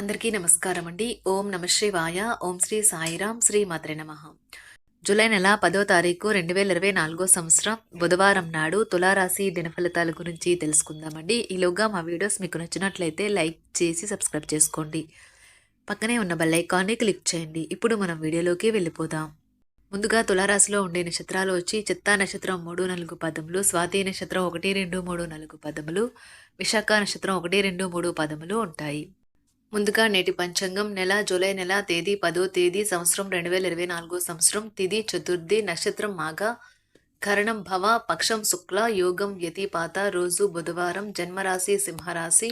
అందరికీ నమస్కారం అండి ఓం నమ శివాయ. ఓం శ్రీ సాయిరాం శ్రీ మాత్రే నమ. జూలై నెల పదో తారీఖు రెండు వేల ఇరవై నాలుగో సంవత్సరం బుధవారం నాడు తులారాశి దినఫలితాల గురించి తెలుసుకుందామండి. ఈలోగా మా వీడియోస్ మీకు నచ్చినట్లయితే లైక్ చేసి సబ్స్క్రైబ్ చేసుకోండి. పక్కనే ఉన్న బెల్ ఐకాన్ని క్లిక్ చేయండి. ఇప్పుడు మనం వీడియోలోకి వెళ్ళిపోదాం. ముందుగా తులారాశిలో ఉండే నక్షత్రాలు వచ్చి చిత్తా నక్షత్రం మూడు నాలుగు పదములు స్వాతి నక్షత్రం ఒకటి రెండు మూడు నాలుగు పదములు విశాఖ నక్షత్రం ఒకటి రెండు మూడు పదములు ఉంటాయి. ముందుగా నేటి పంచాంగం నెల జూలై నెల తేదీ పదో తేదీ సంవత్సరం రెండు వేల ఇరవై నాలుగో సంవత్సరం తిది చతుర్థి నక్షత్రం మాఘ కరణం భవ పక్షం శుక్ల యోగం వ్యతిపాత రోజు బుధవారం జన్మరాశి సింహరాశి.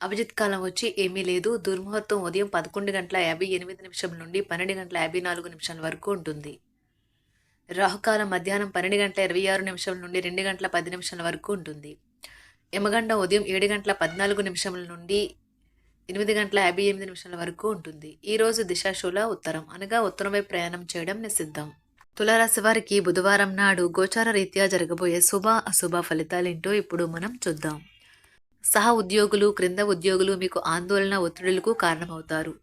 అభిజిత్ కాలం వచ్చి ఏమీ లేదు. దుర్ముహూర్తం ఉదయం పదకొండు గంటల యాభై ఎనిమిది నిమిషం నుండి పన్నెండు గంటల యాభై నాలుగు నిమిషాల వరకు ఉంటుంది. రాహుకాలం మధ్యాహ్నం పన్నెండు గంటల ఇరవై ఆరు నిమిషం నుండి రెండు గంటల పది నిమిషాల వరకు ఉంటుంది. యమగండ ఉదయం ఏడు గంటల పద్నాలుగు నిమిషముల నుండి ఎనిమిది గంటల యాభై ఎనిమిది నిమిషాల వరకు ఉంటుంది. ఈరోజు దిశాశూల ఉత్తరం. అనగా ఉత్తరం వైపు ప్రయాణం చేయడం నిషిద్ధం. తులారాశి వారికి బుధవారం నాడు గోచార రీత్యా జరగబోయే శుభ అశుభ ఫలితాలేంటో ఇప్పుడు మనం చూద్దాం. సహ ఉద్యోగులు క్రింద ఉద్యోగులు మీకు ఆందోళన ఒత్తిడులకు కారణమవుతారు.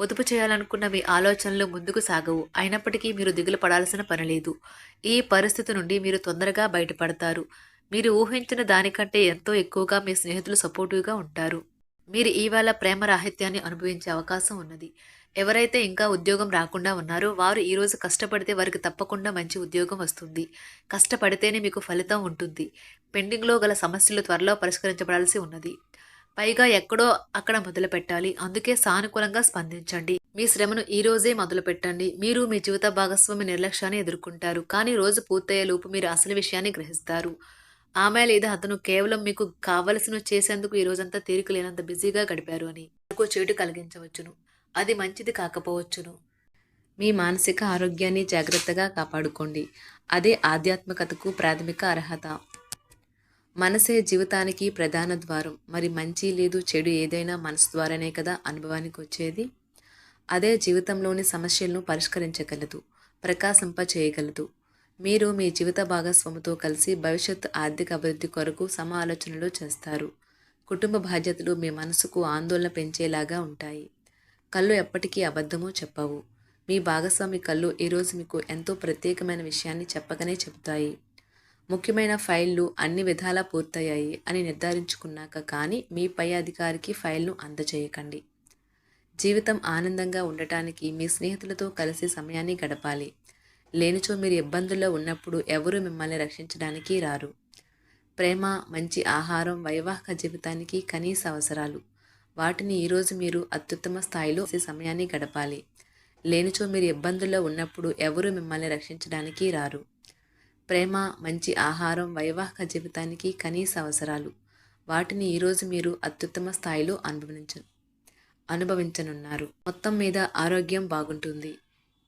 పొదుపు చేయాలనుకున్న మీ ఆలోచనలు ముందుకు సాగవు. అయినప్పటికీ మీరు దిగులు పడాల్సిన పని లేదు. ఈ పరిస్థితి నుండి మీరు తొందరగా బయటపడతారు. మీరు ఊహించిన దానికంటే ఎంతో ఎక్కువగా మీ స్నేహితులు సపోర్టివ్గా ఉంటారు. మీరు ఇవాళ ప్రేమ రాహిత్యాన్ని అనుభవించే అవకాశం ఉన్నది. ఎవరైతే ఇంకా ఉద్యోగం రాకుండా ఉన్నారో వారు ఈరోజు కష్టపడితే వారికి తప్పకుండా మంచి ఉద్యోగం వస్తుంది. కష్టపడితేనే మీకు ఫలితం ఉంటుంది. పెండింగ్లో గల సమస్యలు త్వరలో పరిష్కరించబడాల్సి ఉన్నది. పైగా ఎక్కడో అక్కడ మొదలు పెట్టాలి. అందుకే సానుకూలంగా స్పందించండి. మీ శ్రమను ఈ రోజే మొదలు పెట్టండి. మీరు మీ జీవిత భాగస్వామి నిర్లక్ష్యాన్ని ఎదుర్కొంటారు. కానీ రోజు పూర్తయ్యే లోపు మీరు అసలు విషయాన్ని గ్రహిస్తారు. ఆమె లేదా అతను కేవలం మీకు కావలసిన చేసేందుకు ఈ రోజంతా తీరిక లేనంత బిజీగా గడిపారు అని ఎక్కువ చెడు కలిగించవచ్చును. అది మంచిది కాకపోవచ్చును. మీ మానసిక ఆరోగ్యాన్ని జాగ్రత్తగా కాపాడుకోండి. అదే ఆధ్యాత్మికతకు ప్రాథమిక అర్హత. మనసే జీవితానికి ప్రధాన ద్వారం. మరి మంచి లేదు చెడు ఏదైనా మనసు ద్వారానే కదా అనుభవానికి వచ్చేది? అదే జీవితంలోని సమస్యలను పరిష్కరించగలదు. ప్రకాశింప చేయగలదు మీరు మీ జీవిత భాగస్వామితో కలిసి భవిష్యత్ ఆర్థిక అభివృద్ధి కొరకు సమ ఆలోచనలు చేస్తారు. కుటుంబ బాధ్యతలు మీ మనసుకు ఆందోళన పెంచేలాగా ఉంటాయి. కళ్ళు ఎప్పటికీ అబద్ధము చెప్పవు. మీ భాగస్వామి కళ్ళు ఈరోజు మీకు ఎంతో ప్రత్యేకమైన విషయాన్ని చెప్పకనే చెబుతాయి. ముఖ్యమైన ఫైళ్ళు అన్ని విధాలా పూర్తయ్యాయి అని నిర్ధారించుకున్నాక కానీ మీ పై అధికారికి ఫైల్ను అందజేయకండి. జీవితం ఆనందంగా ఉండటానికి మీ స్నేహితులతో కలిసి సమయాన్ని గడపాలి. లేనిచో మీరు ఇబ్బందుల్లో ఉన్నప్పుడు ఎవరు మిమ్మల్ని రక్షించడానికి రారు. ప్రేమ మంచి ఆహారం వైవాహిక జీవితానికి కనీస అవసరాలు. వాటిని ఈరోజు మీరు అత్యుత్తమ స్థాయిలో సమయాన్ని గడపాలి. లేనిచో మీరు ఇబ్బందుల్లో ఉన్నప్పుడు ఎవరు మిమ్మల్ని రక్షించడానికి రారు. ప్రేమ మంచి ఆహారం వైవాహిక జీవితానికి కనీస అవసరాలు. వాటిని ఈరోజు మీరు అత్యుత్తమ స్థాయిలో అనుభవించ అనుభవించనున్నారు. మొత్తం మీద ఆరోగ్యం బాగుంటుంది.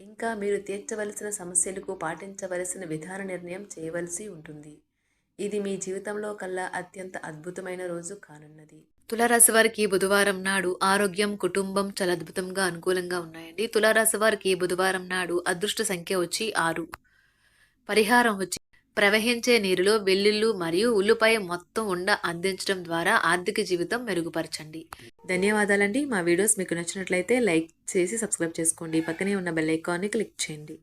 ఇంకా మీరు తీర్చవలసిన సమస్యలకు పాటించవలసిన విధాన నిర్ణయం చేయవలసి ఉంటుంది. ఇది మీ జీవితంలో కల్లా అత్యంత అద్భుతమైన రోజు కానున్నది. తులారాశి వారికి బుధవారం నాడు ఆరోగ్యం కుటుంబం చాలా అద్భుతంగా అనుకూలంగా ఉన్నాయండి. తులారాశి వారికి బుధవారం నాడు అదృష్ట సంఖ్య వచ్చి ఆరు. పరిహారం వచ్చి ప్రవహించే నీరులో వెల్లుల్లు మరియు ఉల్లిపాయ మొత్తం ఉండ అందించడం ద్వారా ఆర్థిక జీవితం మెరుగుపరచండి. ధన్యవాదాలండి. మా వీడియోస్ మీకు నచ్చినట్లయితే లైక్ చేసి సబ్స్క్రైబ్ చేసుకోండి. పక్కనే ఉన్న బెల్ ఐకాన్ని క్లిక్ చేయండి.